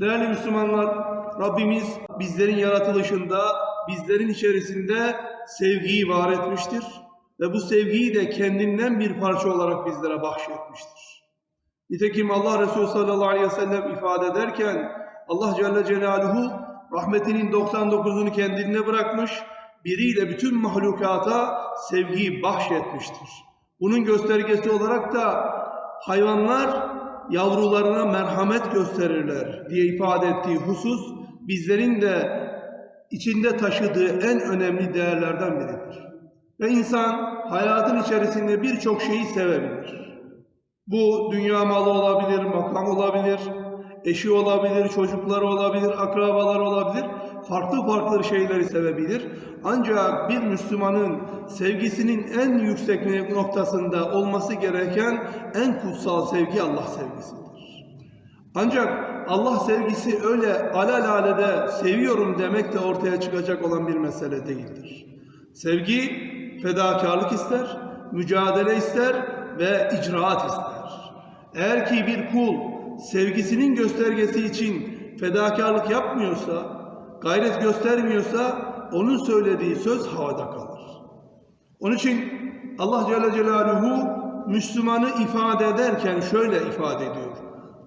Değerli Müslümanlar, Rabbimiz bizlerin yaratılışında, bizlerin içerisinde sevgiyi var etmiştir. Ve bu sevgiyi de kendinden bir parça olarak bizlere bahşetmiştir. Nitekim Allah Resulü sallallahu aleyhi ve sellem ifade ederken Allah Celle Celaluhu rahmetinin 99'unu kendine bırakmış, biriyle bütün mahlukata sevgiyi bahşetmiştir. Bunun göstergesi olarak da hayvanlar yavrularına merhamet gösterirler diye ifade ettiği husus bizlerin de içinde taşıdığı en önemli değerlerden biridir. Ve insan hayatın içerisinde birçok şeyi sevebilir. Bu dünya malı olabilir, makam olabilir, eşi olabilir, çocukları olabilir, akrabaları olabilir. Farklı farklı şeyleri sevebilir. Ancak bir Müslümanın sevgisinin en yüksek noktasında olması gereken en kutsal sevgi Allah sevgisidir. Ancak Allah sevgisi öyle alalade seviyorum demekle ortaya çıkacak olan bir mesele değildir. Sevgi fedakarlık ister, mücadele ister ve icraat ister. Eğer ki bir kul sevgisinin göstergesi için fedakarlık yapmıyorsa, gayret göstermiyorsa onun söylediği söz havada kalır. Onun için Allah Celle Celaluhu Müslümanı ifade ederken şöyle ifade ediyor.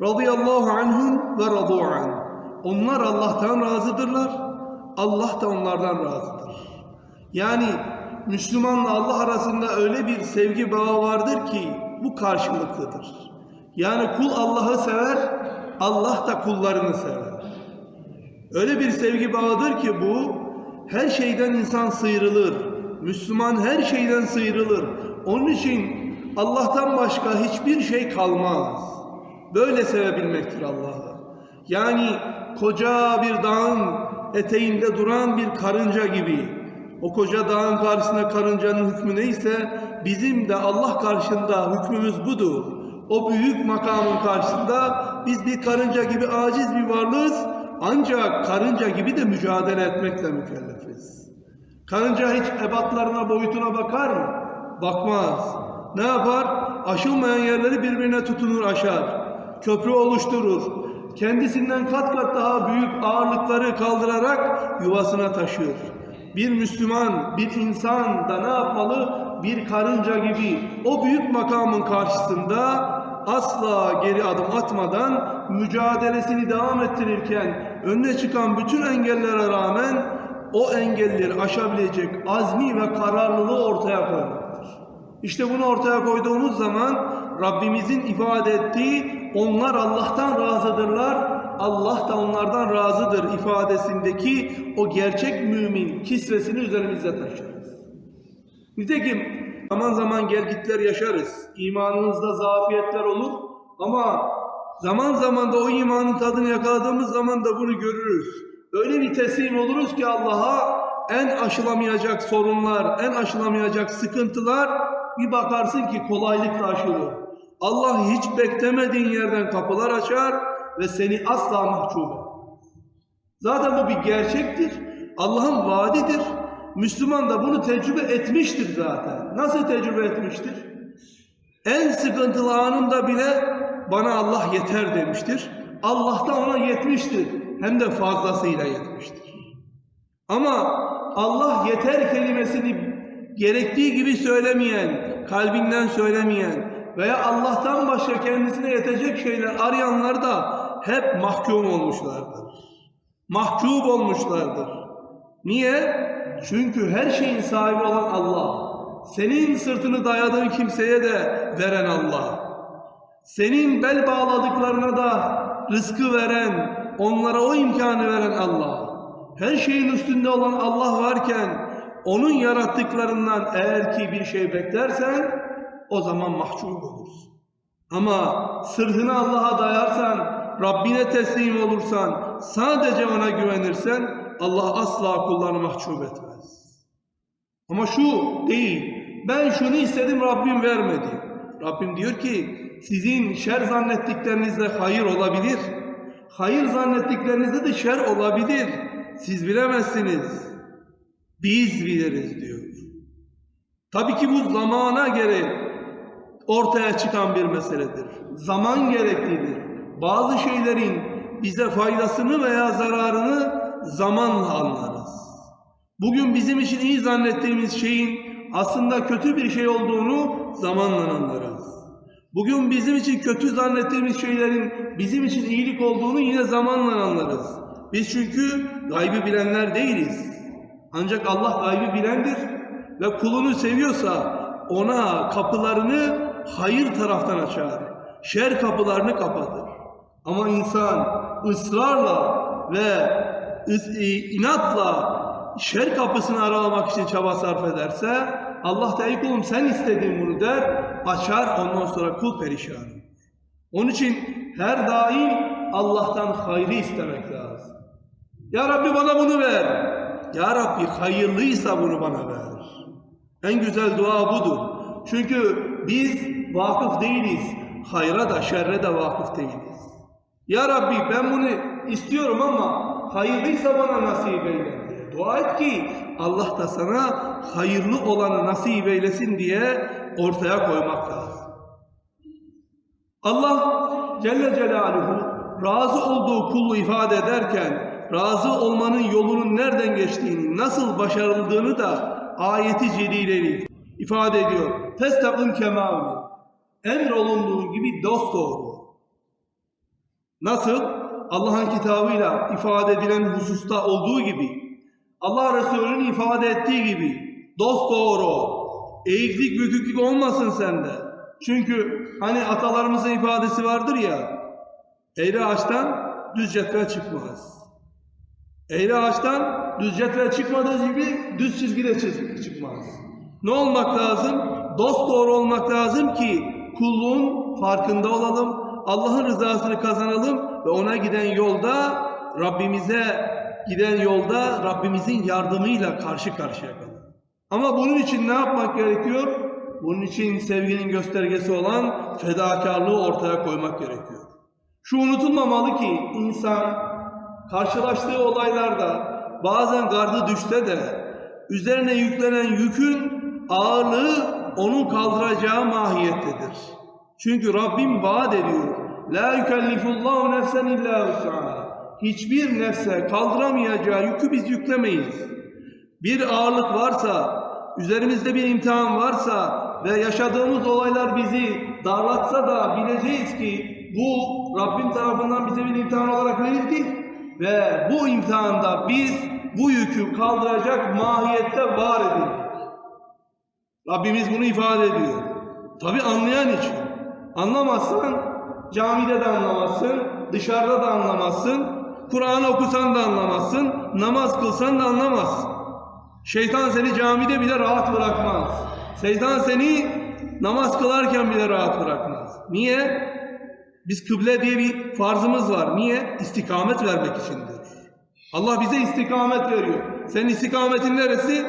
Radıyallahu anhum ve radu an. Onlar Allah'tan razıdırlar. Allah da onlardan razıdır. Yani Müslümanla Allah arasında öyle bir sevgi bağı vardır ki bu karşılıklıdır. Yani kul Allah'ı sever, Allah da kullarını sever. Öyle bir sevgi bağıdır ki bu her şeyden insan sıyrılır. Müslüman her şeyden sıyrılır. Onun için Allah'tan başka hiçbir şey kalmaz. Böyle sevebilmektir Allah'ı. Yani koca bir dağın eteğinde duran bir karınca gibi. O koca dağın karşısında karıncanın hükmü neyse bizim de Allah karşında hükmümüz budur. O büyük makamın karşısında biz bir karınca gibi aciz bir varlığız ancak karınca gibi de mücadele etmekle mükellefiz. Karınca hiç ebatlarına boyutuna bakar mı? Bakmaz. Ne yapar? Aşılmayan yerleri birbirine tutunur aşar. Köprü oluşturur. Kendisinden kat kat daha büyük ağırlıkları kaldırarak yuvasına taşır. Bir Müslüman, bir insan da ne yapmalı? Bir karınca gibi o büyük makamın karşısında asla geri adım atmadan mücadelesini devam ettirirken önüne çıkan bütün engellere rağmen o engelleri aşabilecek azmi ve kararlılığı ortaya koymaktır. İşte bunu ortaya koyduğumuz zaman Rabbimizin ifade ettiği onlar Allah'tan razıdırlar, Allah da onlardan razıdır ifadesindeki o gerçek mümin kisvesini üzerimize taşırız. Nitekim zaman zaman gelgitler yaşarız. İmanımızda zafiyetler olur ama zaman zaman da o imanın tadını yakaladığımız zaman da bunu görürüz. Öyle bir teslim oluruz ki Allah'a en aşılamayacak sorunlar, en aşılamayacak sıkıntılar bir bakarsın ki kolaylıkla aşılır. Allah hiç beklemediğin yerden kapılar açar ve seni asla mahcup eder. Zaten bu bir gerçektir. Allah'ın vaadidir. Müslüman da bunu tecrübe etmiştir zaten. Nasıl tecrübe etmiştir? En sıkıntılı anında bile bana Allah yeter demiştir. Allah da ona yetmiştir. Hem de fazlasıyla yetmiştir. Ama Allah yeter kelimesini gerektiği gibi söylemeyen, kalbinden söylemeyen veya Allah'tan başka kendisine yetecek şeyler arayanlar da hep mahkum olmuşlardır. Mahcup olmuşlardır. Niye? Çünkü her şeyin sahibi olan Allah. Senin sırtını dayadığın kimseye de veren Allah. Senin bel bağladıklarına da rızkı veren, onlara o imkanı veren Allah. Her şeyin üstünde olan Allah varken onun yarattıklarından eğer ki bir şey beklersen o zaman mahcup olursun. Ama sırtını Allah'a dayarsan, Rabbine teslim olursan, sadece ona güvenirsen Allah asla kullarını mahcup etmez. Ama şu değil, ben şunu istedim Rabbim vermedi. Rabbim diyor ki sizin şer zannettiklerinizde hayır olabilir. Hayır zannettiklerinizde de şer olabilir. Siz bilemezsiniz. Biz biliriz diyor. Tabii ki bu zamana göre ortaya çıkan bir meseledir. Zaman gereklidir. Bazı şeylerin bize faydasını veya zararını zamanla anlarız. Bugün bizim için iyi zannettiğimiz şeyin aslında kötü bir şey olduğunu zamanla anlarız. Bugün bizim için kötü zannettiğimiz şeylerin bizim için iyilik olduğunu yine zamanla anlarız. Biz çünkü gaybı bilenler değiliz. Ancak Allah gaybı bilendir ve kulunu seviyorsa ona kapılarını hayır taraftan açar. Şer kapılarını kapatır. Ama insan ısrarla ve inatla şer kapısını aralamak için çaba sarf ederse Allah da ey kulum sen istedin bunu der açar ondan sonra kul perişan. Onun için her daim Allah'tan hayrı istemek lazım. Ya Rabbi bana bunu ver. Ya Rabbi hayırlıysa bunu bana ver. En güzel dua budur. Çünkü biz vakıf değiliz. Hayra da şerre de vakıf değiliz. Ya Rabbi ben bunu istiyorum ama hayırlıysa bana nasip eyle diye. Dua et ki Allah da sana hayırlı olanı nasip eylesin diye ortaya koymak lazım. Allah Celle Celaluhu razı olduğu kullu ifade ederken razı olmanın yolunun nereden geçtiğini, nasıl başarıldığını da ayeti celileyle ifade ediyor. Testakim kemâli. Emrolunduğu gibi dost doğru. Nasıl? Allah'ın kitabıyla ifade edilen hususta olduğu gibi, Allah Resulü'nün ifade ettiği gibi dost doğru, eğiklik büküklük olmasın sende. Çünkü hani atalarımızın ifadesi vardır ya, eğri ağaçtan düz cetvel çıkmaz. Eğri ağaçtan düz cetvel çıkmadığı gibi düz çizgide çiz- çıkmaz. Ne olmak lazım? Dost doğru olmak lazım ki kulluğun farkında olalım, Allah'ın rızasını kazanalım ve ona giden yolda Rabbimize giden yolda Rabbimizin yardımıyla karşı karşıya kalalım. Ama bunun için ne yapmak gerekiyor? Bunun için sevginin göstergesi olan fedakarlığı ortaya koymak gerekiyor. Şu unutulmamalı ki insan karşılaştığı olaylarda bazen gardı düşse de üzerine yüklenen yükün ağırlığı onun kaldıracağı mahiyettedir. Çünkü Rabbim vaat ediyor. La yükellifullahu nefsen illa vus'aha. Hiçbir nefse kaldıramayacağı yükü biz yüklemeyiz. Bir ağırlık varsa, üzerimizde bir imtihan varsa ve yaşadığımız olaylar bizi darlatsa da bileceğiz ki bu Rabbim tarafından bize bir imtihan olarak verildi ve bu imtihanda biz bu yükü kaldıracak mahiyette var edildik. Rabbimiz bunu ifade ediyor. Tabi anlayan için. Anlamazsan camide de anlamazsın, dışarıda da anlamazsın, Kur'an okusan da anlamazsın, namaz kılsan da anlamazsın. Şeytan seni camide bile rahat bırakmaz. Şeytan seni namaz kılarken bile rahat bırakmaz. Niye? Biz kıble diye bir farzımız var. Niye? İstikamet vermek içindir. Allah bize istikamet veriyor. Senin istikametin neresi?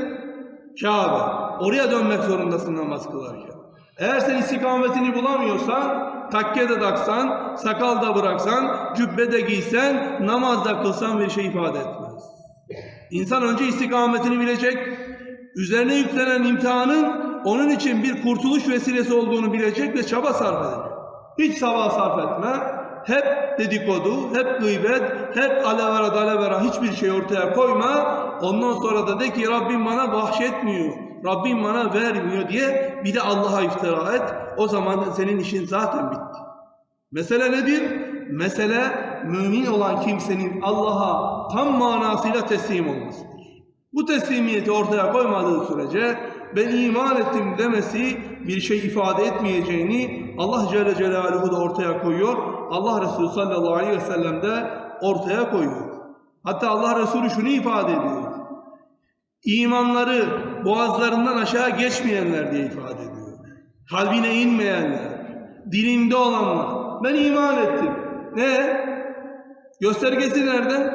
Kabe. Oraya dönmek zorundasın namaz kılarken. Eğer sen istikametini bulamıyorsan, takke de taksan, sakal da bıraksan, cübbe de giysen, namaz da kılsan bir şey ifade etmez. İnsan önce istikametini bilecek, üzerine yüklenen imtihanın onun için bir kurtuluş vesilesi olduğunu bilecek ve çaba sarf edecek. Hiç çaba sarf etme, hep dedikodu, hep gıybet, hep alevera dalevera hiçbir şey ortaya koyma. Ondan sonra da de ki Rabbim bana bahşetmiyor, Rabbim bana vermiyor diye bir de Allah'a iftira et. O zaman senin işin zaten bitti. Mesele nedir? Mesele mümin olan kimsenin Allah'a tam manasıyla teslim olmasıdır. Bu teslimiyeti ortaya koymadığı sürece ben iman ettim demesi bir şey ifade etmeyeceğini Allah Celle Celaluhu da ortaya koyuyor. Allah Resulü sallallahu aleyhi ve sellem de ortaya koyuyor. Hatta Allah Resulü şunu ifade ediyor. İmanları boğazlarından aşağı geçmeyenler diye ifade ediyor. Kalbine inmeyenler, dilinde olanlar. Ben iman ettim. Ne? Göstergesi nerede?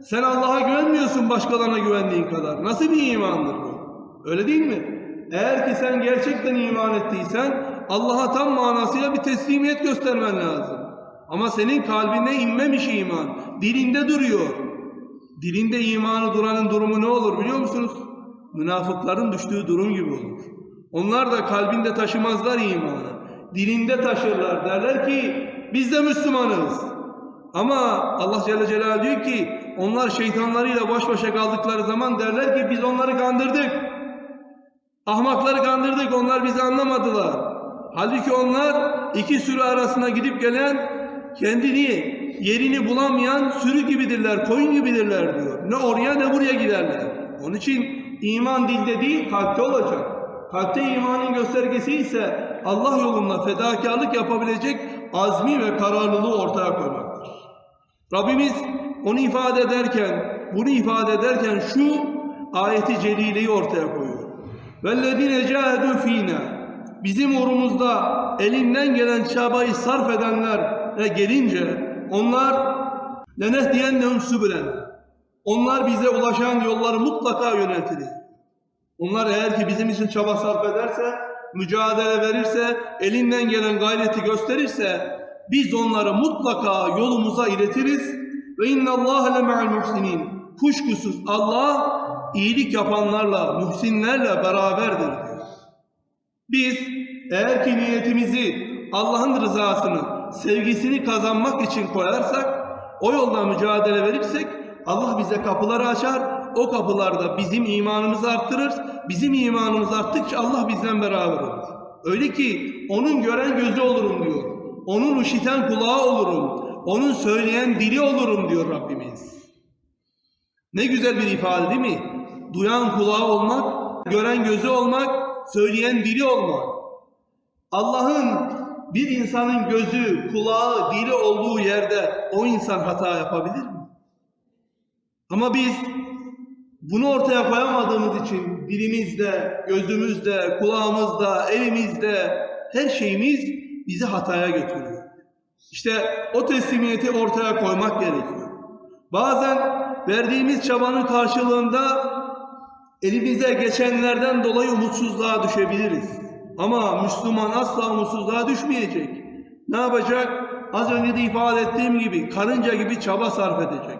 Sen Allah'a güvenmiyorsun başkalarına güvendiğin kadar. Nasıl bir imandır bu? Öyle değil mi? Eğer ki sen gerçekten iman ettiysen Allah'a tam manasıyla bir teslimiyet göstermen lazım. Ama senin kalbine inmemiş iman. Dilinde duruyor. Dilinde imanı duranın durumu ne olur biliyor musunuz? Münafıkların düştüğü durum gibi olur. Onlar da kalbinde taşımazlar imanı. Dilinde taşırlar. Derler ki biz de Müslümanız. Ama Allah Celle Celaluhu diyor ki onlar şeytanlarıyla baş başa kaldıkları zaman derler ki biz onları kandırdık. Ahmakları kandırdık onlar bizi anlamadılar. Halbuki onlar iki sürü arasına gidip gelen kendini yerini bulamayan sürü gibidirler, koyun gibidirler diyor. Ne oraya ne buraya giderler. Onun için iman dilde değil kalpte olacak. Kalpte imanın göstergesi ise Allah yolunda fedakarlık yapabilecek azmi ve kararlılığı ortaya koymaktır. Rabbimiz onu ifade ederken, bunu ifade ederken şu ayeti celileyi ortaya koyuyor. وَالَّذِينَ جَاهَدُوا ف۪ينَا bizim uğrumuzda elinden gelen çabayı sarf edenlere gelince onlar leneh diyen ne sübülen. Onlar bize ulaşan yolları mutlaka yöneltilir. Onlar eğer ki bizim için çaba sarf ederse, mücadele verirse, elinden gelen gayreti gösterirse biz onları mutlaka yolumuza iletiriz. Ve inna Allah le me'al muhsinin. Kuşkusuz Allah iyilik yapanlarla, muhsinlerle beraberdir. Biz eğer ki niyetimizi Allah'ın rızasını, sevgisini kazanmak için koyarsak, o yolda mücadele verirsek Allah bize kapıları açar. O kapılarda bizim imanımızı arttırır. Bizim imanımız arttıkça Allah bizden beraber olur. Öyle ki onun gören gözü olurum diyor. Onun işiten kulağı olurum. Onun söyleyen dili olurum diyor Rabbimiz. Ne güzel bir ifade değil mi? Duyan kulağı olmak, gören gözü olmak, söyleyen dili olmak. Allah'ın bir insanın gözü, kulağı, dili olduğu yerde o insan hata yapabilir mi? Ama biz bunu ortaya koyamadığımız için dilimizde, gözümüzde, kulağımızda, elimizde her şeyimiz bizi hataya götürüyor. İşte o teslimiyeti ortaya koymak gerekiyor. Bazen verdiğimiz çabanın karşılığında elimize geçenlerden dolayı umutsuzluğa düşebiliriz. Ama Müslüman asla umutsuzluğa düşmeyecek. Ne yapacak? Az önce de ifade ettiğim gibi karınca gibi çaba sarf edecek.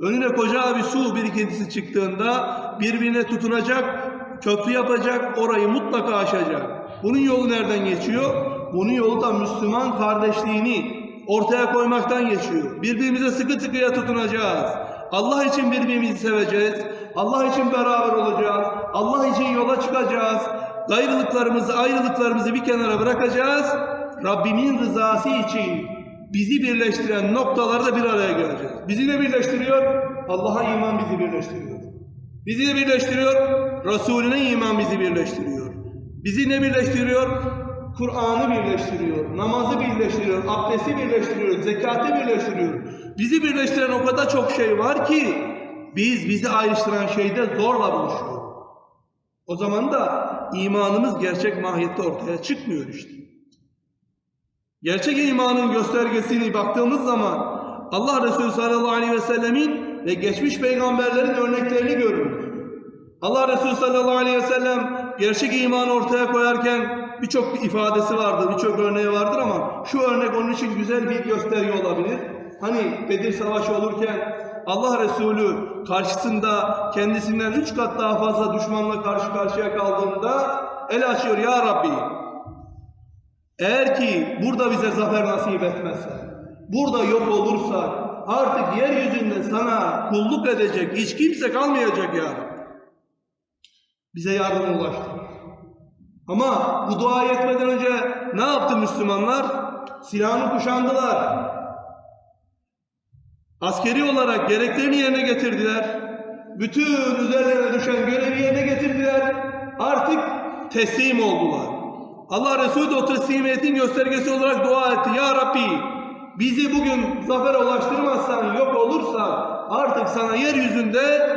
Önüne koca bir su birikintisi çıktığında birbirine tutunacak, köprü yapacak, orayı mutlaka aşacak. Bunun yolu nereden geçiyor? Bunun yolu da Müslüman kardeşliğini ortaya koymaktan geçiyor. Birbirimize sıkı sıkıya tutunacağız. Allah için birbirimizi seveceğiz. Allah için beraber olacağız. Allah için yola çıkacağız. Gayrılıklarımızı, ayrılıklarımızı bir kenara bırakacağız. Rabbimin rızası için bizi birleştiren noktalarda bir araya geleceğiz. Bizi ne birleştiriyor? Allah'a iman bizi birleştiriyor. Bizi ne birleştiriyor? Resulüne iman bizi birleştiriyor. Bizi ne birleştiriyor? Kur'an'ı birleştiriyor, namazı birleştiriyor, abdesti birleştiriyor, zekatı birleştiriyor. Bizi birleştiren o kadar çok şey var ki biz bizi ayrıştıran şeyde zorla buluşuyoruz. O zaman da imanımız gerçek mahiyette ortaya çıkmıyor işte. Gerçek imanın göstergesini baktığımız zaman Allah Resulü sallallahu aleyhi ve sellemin ve geçmiş peygamberlerin örneklerini görürüz. Allah Resulü sallallahu aleyhi ve sellem gerçek imanı ortaya koyarken birçok ifadesi vardır, birçok örneği vardır ama şu örnek onun için güzel bir gösterge olabilir. Hani Bedir Savaşı olurken Allah Resulü karşısında kendisinden üç kat daha fazla düşmanla karşı karşıya kaldığında el açıyor ya Rabbi. Eğer ki burada bize zafer nasip etmezse, burada yok olursa artık yeryüzünde sana kulluk edecek hiç kimse kalmayacak ya. Bize yardım ulaştı. Ama bu dua etmeden önce ne yaptı Müslümanlar? Silahını kuşandılar. Askeri olarak gereklerini yerine getirdiler. Bütün üzerlerine düşen görevi yerine getirdiler. Artık teslim oldular. Allah Resulü de o teslimiyetin göstergesi olarak dua etti. Ya Rabbi bizi bugün zafere ulaştırmazsan, yok olursa artık sana yeryüzünde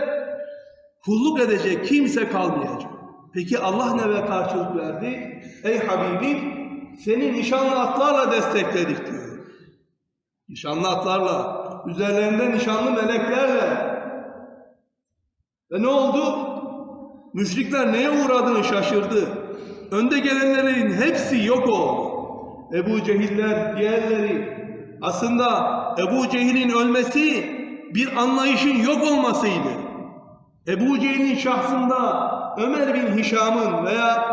kulluk edecek kimse kalmayacak. Peki Allah ne ve karşılık verdi? Ey Habibim seni nişanlı atlarla destekledik diyor. Nişanlı atlarla, üzerlerinde nişanlı meleklerle. Ve ne oldu? Müşrikler neye uğradığını şaşırdı. Önde gelenlerin hepsi yok oldu. Ebu Cehiller, diğerleri. Aslında Ebu Cehil'in ölmesi bir anlayışın yok olmasıydı. Ebu Cehil'in şahsında Ömer bin Hişam'ın veya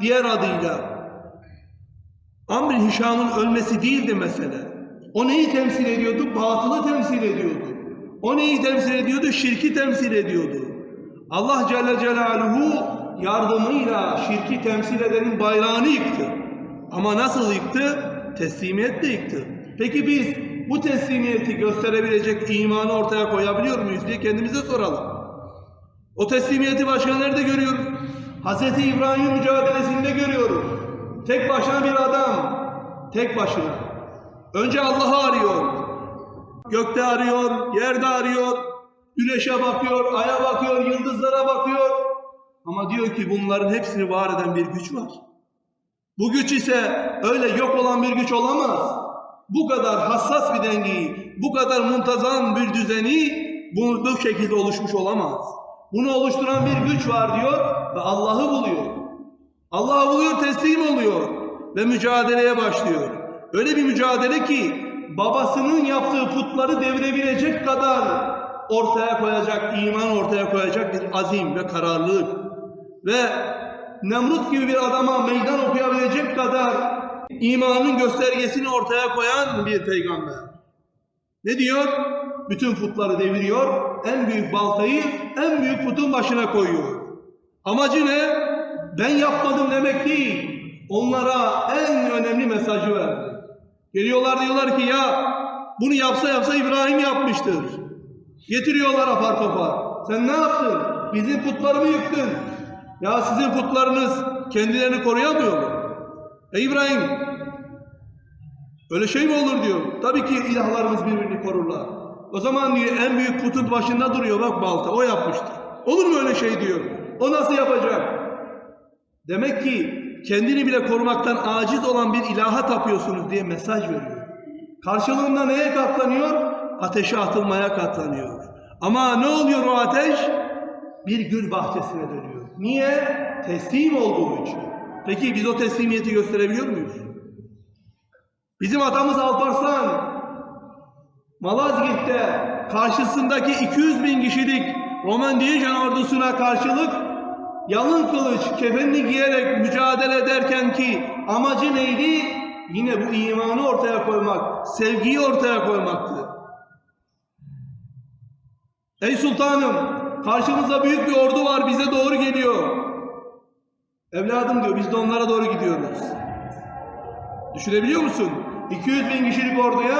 diğer adıyla Amr bin Hişam'ın ölmesi değildi mesele. O neyi temsil ediyordu? Batılı temsil ediyordu. O neyi temsil ediyordu? Şirki temsil ediyordu. Allah Celle Celaluhu yardımıyla şirki temsil edenin bayrağını yıktı. Ama nasıl yıktı? Teslimiyetle yıktı. Peki biz bu teslimiyeti gösterebilecek imanı ortaya koyabiliyor muyuz diye kendimize soralım. O teslimiyeti başka nerede görüyoruz? Hz. İbrahim mücadelesinde görüyoruz. Tek başına bir adam, tek başına. Önce Allah'ı arıyor. Gökte arıyor, yerde arıyor, güneşe bakıyor, aya bakıyor, yıldızlara bakıyor. Ama diyor ki bunların hepsini var eden bir güç var. Bu güç ise öyle yok olan bir güç olamaz. Bu kadar hassas bir dengeyi, bu kadar muntazam bir düzeni bu, bu şekilde oluşmuş olamaz. Bunu oluşturan bir güç var diyor ve Allah'ı buluyor. Allah'ı buluyor, teslim oluyor ve mücadeleye başlıyor. Öyle bir mücadele ki babasının yaptığı putları devirebilecek kadar ortaya koyacak, iman ortaya koyacak bir azim ve kararlılık ve Nemrut gibi bir adama meydan okuyabilecek kadar imanın göstergesini ortaya koyan bir peygamber. Ne diyor? Bütün putları deviriyor, en büyük baltayı en büyük putun başına koyuyor. Amacı ne? Ben yapmadım demek değil. Onlara en önemli mesajı verdi. Geliyorlar diyorlar ki ya bunu yapsa yapsa İbrahim yapmıştır. Getiriyorlar apar topar. Sen ne yaptın? Bizim putları mı yıktın? Ya sizin putlarınız kendilerini koruyamıyor mu? Ey İbrahim öyle şey mi olur diyor. Tabii ki ilahlarımız birbirini korurlar. O zaman diyor en büyük putun başında duruyor bak balta o yapmıştır. Olur mu öyle şey diyor. O nasıl yapacak? Demek ki kendini bile korumaktan aciz olan bir ilaha tapıyorsunuz diye mesaj veriyor. Karşılığında neye katlanıyor? Ateşe atılmaya katlanıyor. Ama ne oluyor o ateş? Bir gül bahçesine dönüyor. Niye? Teslim olduğu için. Peki biz o teslimiyeti gösterebiliyor muyuz? Bizim atamız Alparslan Malazgirt'te karşısındaki 200 bin kişilik Roman Diyojen ordusuna karşılık yalın kılıç, kefenli giyerek mücadele ederken ki amacı neydi? Yine bu imanı ortaya koymak, sevgiyi ortaya koymaktı. Ey sultanım, karşımızda büyük bir ordu var, bize doğru geliyor. Evladım diyor, biz de onlara doğru gidiyoruz. Düşünebiliyor musun? 200 bin kişilik orduya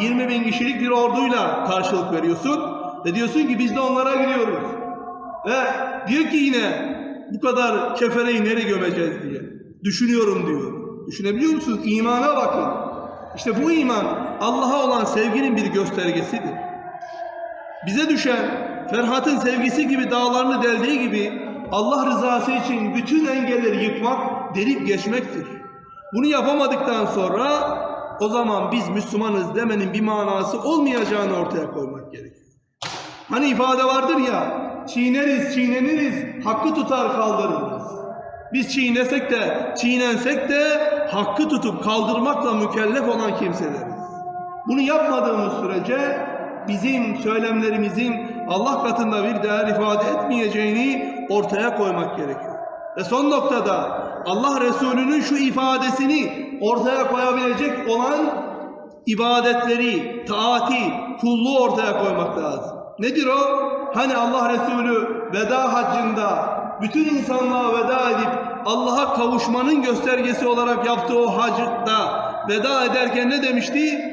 20 bin kişilik bir orduyla karşılık veriyorsun. Ve diyorsun ki biz de onlara gidiyoruz. Ve diyor ki yine bu kadar kefereyi nereye gömeceğiz diye. Düşünüyorum diyor. Düşünebiliyor musunuz? İmana bakın. İşte bu iman Allah'a olan sevginin bir göstergesidir. Bize düşen Ferhat'ın sevgisi gibi dağlarını deldiği gibi Allah rızası için bütün engelleri yıkmak, delip geçmektir. Bunu yapamadıktan sonra o zaman biz Müslümanız demenin bir manası olmayacağını ortaya koymak gerekiyor. Hani ifade vardır ya, çiğneriz, çiğneniriz, hakkı tutar kaldırırız. Biz çiğnesek de, çiğnensek de hakkı tutup kaldırmakla mükellef olan kimseleriz. Bunu yapmadığımız sürece bizim söylemlerimizin Allah katında bir değer ifade etmeyeceğini ortaya koymak gerekiyor. Ve son noktada Allah Resulü'nün şu ifadesini ortaya koyabilecek olan ibadetleri, taati, kulluğu ortaya koymak lazım. Nedir o? Hani Allah Resulü veda haccında bütün insanlığa veda edip Allah'a kavuşmanın göstergesi olarak yaptığı o hacda veda ederken ne demişti?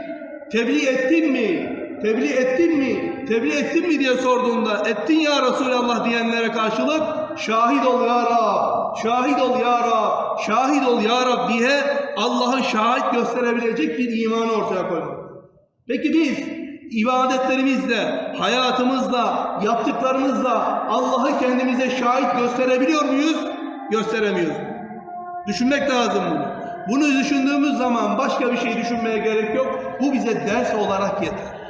Tebliğ ettin mi? Tebliğ ettin mi? Tebliğ ettin mi diye sorduğunda ettin ya Resulallah diyenlere karşılık şahit ol ya Rab, şahit ol ya Rab, şahit ol ya Rab diye Allah'ı şahit gösterebilecek bir imanı ortaya koymak. Peki biz ibadetlerimizle, hayatımızla, yaptıklarımızla Allah'ı kendimize şahit gösterebiliyor muyuz? Gösteremiyoruz. Düşünmek lazım bunu. Bunu düşündüğümüz zaman başka bir şey düşünmeye gerek yok. Bu bize ders olarak yeter.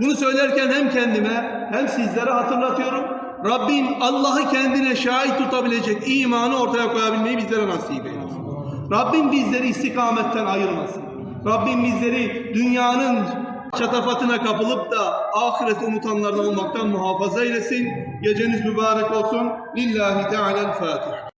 Bunu söylerken hem kendime hem sizlere hatırlatıyorum. Rabbim Allah'ı kendine şahit tutabilecek imanı ortaya koyabilmeyi bizlere nasip eylesin. Rabbim bizleri istikametten ayırmasın. Rabbim bizleri dünyanın çatafatına kapılıp da ahireti unutanlardan olmaktan muhafaza eylesin. Geceniz mübarek olsun. Lillahi Teala'l Fatiha.